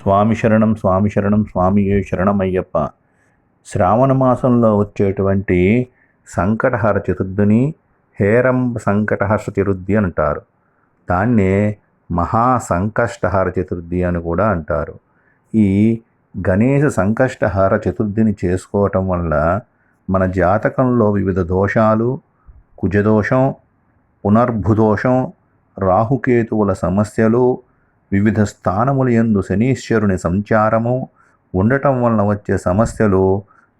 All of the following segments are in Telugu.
స్వామి శరణం స్వామి శరణం స్వామి శరణమయ్యప్ప. శ్రావణ మాసంలో వచ్చేటువంటి సంకటహర చతుర్థిని హేరంబ సంకటహర చతుర్థి అంటారు. దాన్నే మహాసంకష్టహార చతుర్థి అని కూడా అంటారు. ఈ గణేశ సంకష్టహార చతుర్థిని చేసుకోవటం వల్ల మన జాతకంలో వివిధ దోషాలు కుజదోషం పునర్భుదోషం రాహుకేతువుల సమస్యలు వివిధ స్థానముల ఎందు శనీశ్వరుని సంచారము ఉండటం వలన వచ్చే సమస్యలు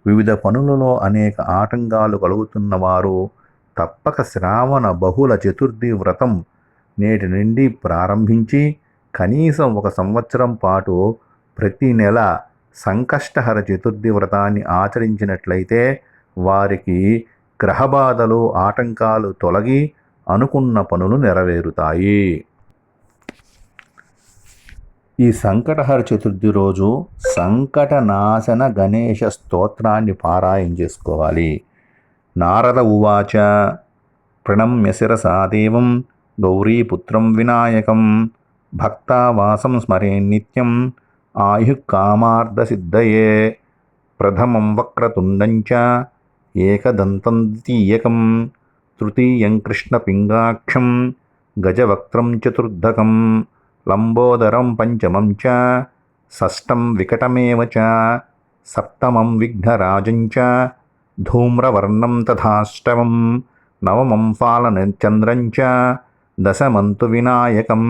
వివిధ పనులలో అనేక ఆటంకాలు కలుగుతున్న వారు తప్పక శ్రావణ బహుళ చతుర్థి వ్రతం నేటి నుండి ప్రారంభించి కనీసం ఒక సంవత్సరం పాటు ప్రతి నెల సంకష్టహర చతుర్థి వ్రతాన్ని ఆచరించినట్లయితే వారికి గ్రహబాధలు ఆటంకాలు తొలగి అనుకున్న పనులు నెరవేరుతాయి. ఈ సంకటహర చతుర్థి రోజు సంకటనాశన గణేశ స్తోత్రాన్ని పారాయణ చేసుకోవాలి. నారద ఉవాచ ప్రణమ్యశిరసాదేవం గౌరీపుత్రం వినాయకం భక్తావాసం స్మరే నిత్యం ఆయుఃకామార్థసిద్ధయే ప్రథమం వక్రతుండంచ ఏకదంతం ద్వితీయకం తృతీయం కృష్ణపింగాక్షం గజవక్త్రం చతుర్ధకం లంబోదరం పంచమం చ షష్టం వికటమేవ చ సప్తమం విఘ్నరాజం చ ధూమ్రవర్ణం తథాష్టమం నవమం ఫాలనచంద్రం చ దశమంతు వినాయకం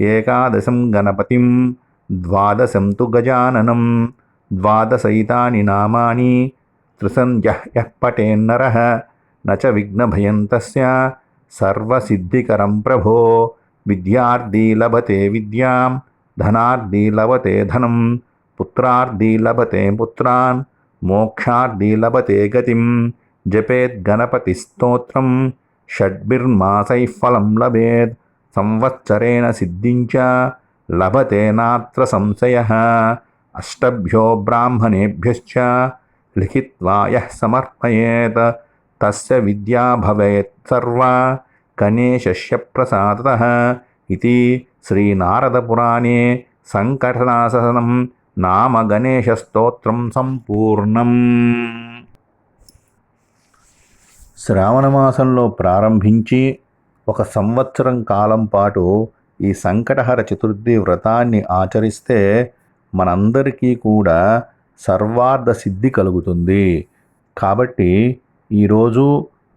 ఏకాదశం గణపతిం ద్వాదశం తు గజాననం ద్వాదశైతాని నామాని త్రిసంధ్యః యః పటేన్నరः न च विघ्नभयं तस्य सर्वसिद्धिकरं प्रभो విద్యార్థీ లభతే విద్యాం ధనార్థీ లభతే ధనం పుత్రార్థీ లభతే పుత్రాన్ మోక్షార్థీ లభతే గతిం జపేద్ గణపతి స్తోత్రం షడ్భిర్మాసై ఫలం లభేద్ సంవత్సరేణ సిద్ధించ లభతే నాత్ర సంశయ అష్టభ్యో బ్రాహ్మణేభ్యశ్చ లిఖిత్వా యః సమర్పయేత్ తస్య విద్యా భవేత్ సర్వా. గణేశస్యప్రసాదత ఇది శ్రీనారదపురాణే సంకటనాశనం నామ గణేశస్తోత్రం సంపూర్ణం శ్రావణమాసంలో ప్రారంభించి ఒక సంవత్సరం కాలం పాటు ఈ సంకటహర చతుర్థి వ్రతాన్ని ఆచరిస్తే మనందరికీ కూడా సర్వార్థ సిద్ధి కలుగుతుంది. కాబట్టి ఈరోజు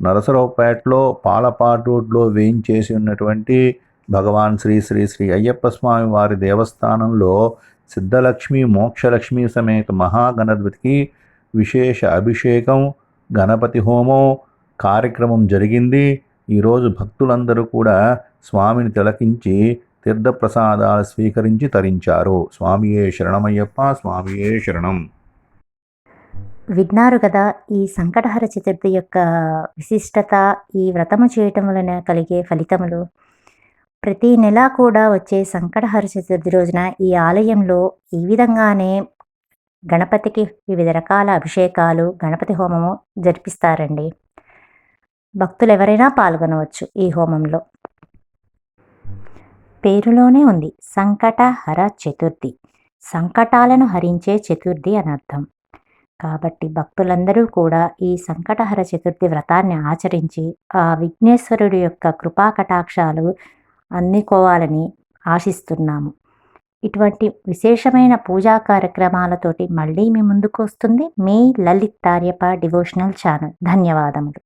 నరసరావుపేటలో పాలపాటు రోడ్లో వేయించేసి ఉన్నటువంటి భగవాన్ శ్రీ శ్రీ శ్రీ అయ్యప్ప స్వామి వారి దేవస్థానంలో సిద్ధలక్ష్మి మోక్షలక్ష్మి సమేత మహాగణపతికి విశేష అభిషేకం గణపతి హోమం కార్యక్రమం జరిగింది. ఈరోజు భక్తులందరూ కూడా స్వామిని తిలకించి తీర్థప్రసాదాలు స్వీకరించి తరించారు. స్వామియే శరణమయ్యప్ప స్వామియే శరణం. విన్నారు కదా ఈ సంకటహర చతుర్థి యొక్క విశిష్టత ఈ వ్రతము చేయటం వలన కలిగే ఫలితములు. ప్రతి నెల కూడా వచ్చే సంకటహర చతుర్థి రోజున ఈ ఆలయంలో ఈ విధంగానే గణపతికి వివిధ రకాల అభిషేకాలు గణపతి హోమము జరిపిస్తారండి. భక్తులు ఎవరైనా పాల్గొనవచ్చు ఈ హోమంలో. పేరులోనే ఉంది సంకటహర చతుర్థి. సంకటాలను హరించే చతుర్థి అని అర్థం. కాబట్టి భక్తులందరూ కూడా ఈ సంకటహర చతుర్థి వ్రతాన్ని ఆచరించి ఆ విఘ్నేశ్వరుడి యొక్క కృపా కటాక్షాలు అందుకోవాలని ఆశిస్తున్నాము. ఇటువంటి విశేషమైన పూజా కార్యక్రమాలతోటి మళ్ళీ మీ ముందుకు వస్తుంది మీ లలిత్ తార్యప డివోషనల్ ఛానల్. ధన్యవాదములు.